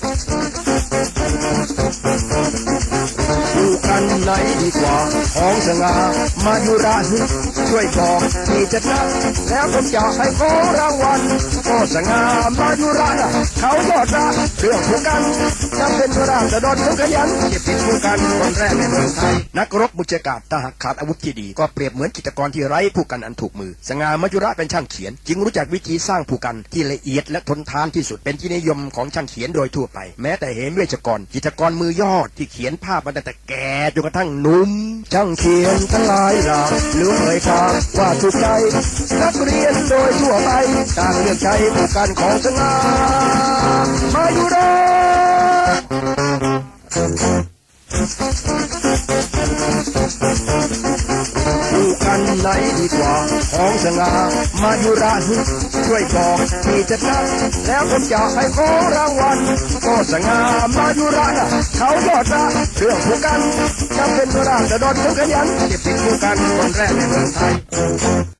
Thank you. ดูกันไหนดีกว่าของสง่ามายุราช่วยบอกที่จะนัดแล้วผมจะให้ของรางวัลก็สง่ามายุราเขายอดรักเรื่องผู้กันจะเป็นพระราชดอนผู้ขยันที่เป็นผู้กันคนแรกในเมืองไทยนักรบมุจกาศถ้าหากขาดอาวุธที่ดี ก็เปรียบเหมือนจิตกรที่ไร้ผู้กันอันถูกมือ สง่ามายุระเป็นช่างเขียน จึงรู้จักวิธีสร้างผู้กันที่ละเอียดและทนทานที่สุดเป็นที่นิยมของช่างเขียนโดยทั่วไป แม้แต่เหมเวชกรจิตกรมือยอดที่เขียนภาพมาตั้งแต่แก่จนกระทั่งหนุ่ม ช่างเขียนทั้งหลายหลากหรือเอ่ยทางว่าถูกใจนักเรียนโดยทั่วไปต่างเลือกใช้ผู้กันของสง่ามาอยุระดูกันไหนดีกว่าของสง่ามาอยุราช่วยบอกที่จะนัดแล้วผมจะให้ของรางวัล สง่ามายุรานเขายอดรักเรื่องผู้กันจะเป็นพระราชดอนผู้ขยันที่เป็นผู้กันคนแรกในเมืองไทย